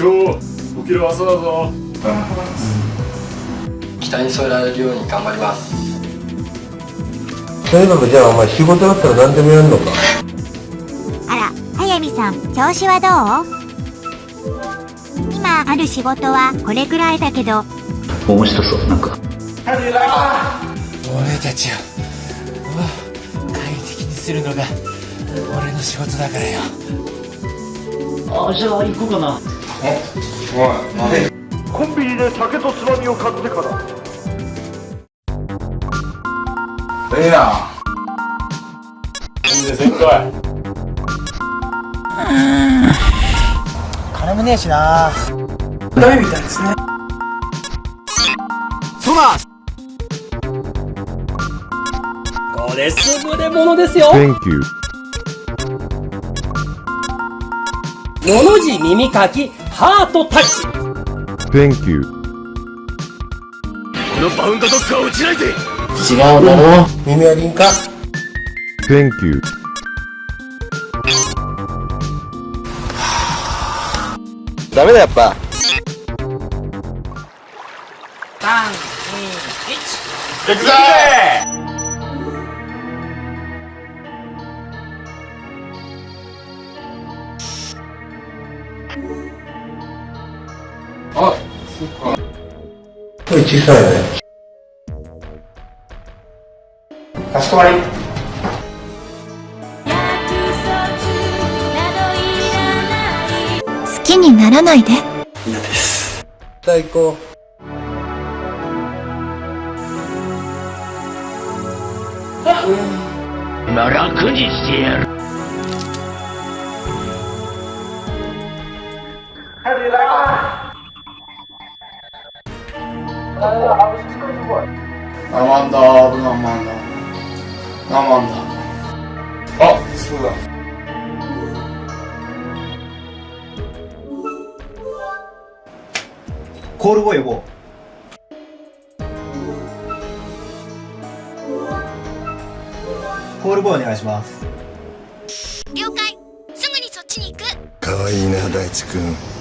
翔起きる朝だぞ。期待に添えられるように頑張ります。とにかくじゃあお前仕事だったら何でもやるのか？あら、早見さん、調子はどう？今ある仕事はこれくらいだけど、面白そうなんか。俺たちを快適にするのが俺の仕事だからよ。あじゃあ行こうかなコンビニで酒とつまみを買ってから。ええなほん。でせんかい金もねえしな。これ優れものですよ。Thank you. のの字耳かきハートタッチ。Thank you. 違うだろ耳は輪か Thank you. ダメだやっぱ。行くぜ声小さいね。かしこまり。好きにならないで。最高今楽にしてやるー、あ、そうだ。コールボーイ呼ぼう。コールボーイお願いします。了解。すぐにそっちに行く。かわいいな、大地君。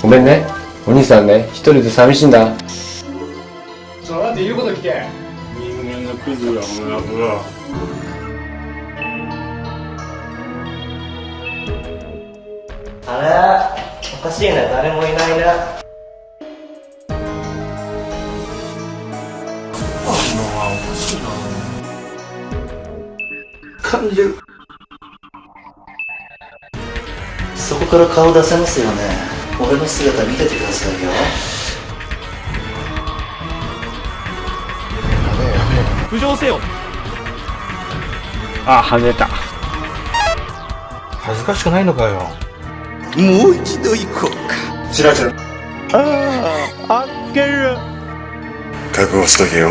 ごめんね。お兄さんね。一人で寂しいんだ。ちょっと待って言うこと聞け。人間のクズがムラムラあれ？おかしいな誰もいないな。感じるから顔出せますよね。俺の姿見ててくださいよ。浮上せよ。恥ずかしくないのかよ。もう一度行こうか。チラチラあっける。覚悟しとけよ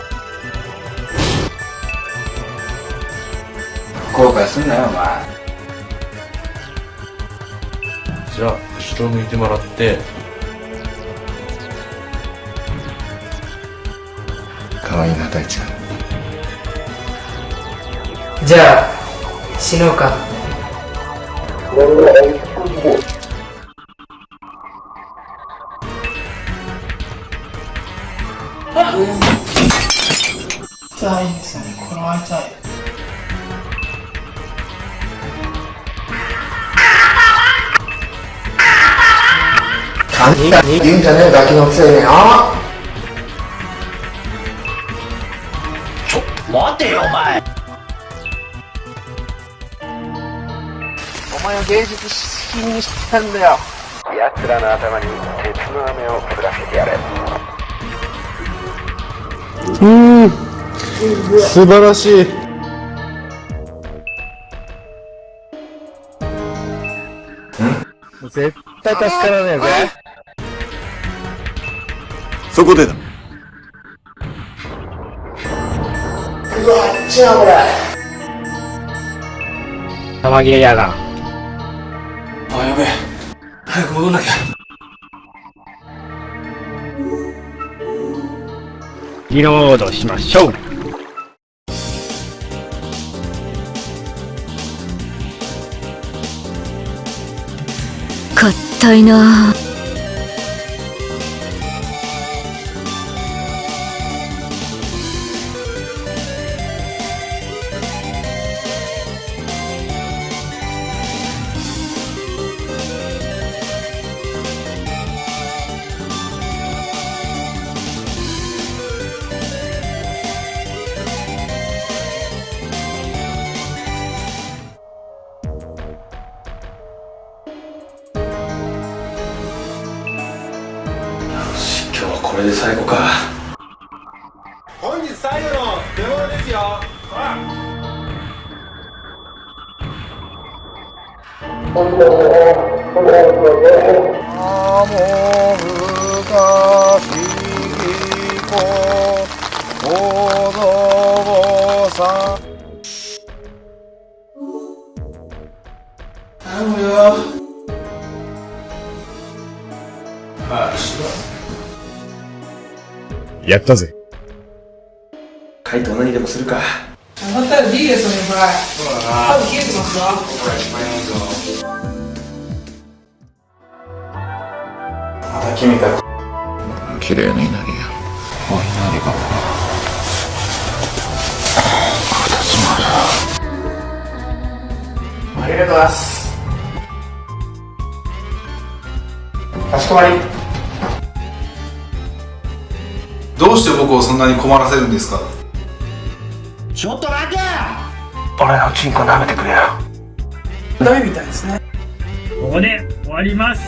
後悔すんなよお前。じゃあ後ろ向いてもらって。かわいいな大地君。じゃあ死のうか何が言うんじゃねえガキのくせによ待てよお前。お前を芸術品にしたんだよ。奴らの頭に鉄の飴を降らせてやれ。素晴らしい。絶対助からねえぜそこでだ。玉切れやが。あやべえ。早く戻んなきゃ。リロードしましょう。硬いなれで最後か。本日最後の出物ですよ。あもう昔こやったぜ。カイト何でもするか。また君か。綺麗な稲荷やお稲荷がありがとうございます。かしこまりどうして僕をそんなに困らせるんですか？俺のチンコ舐めてくれよ。ここで終わります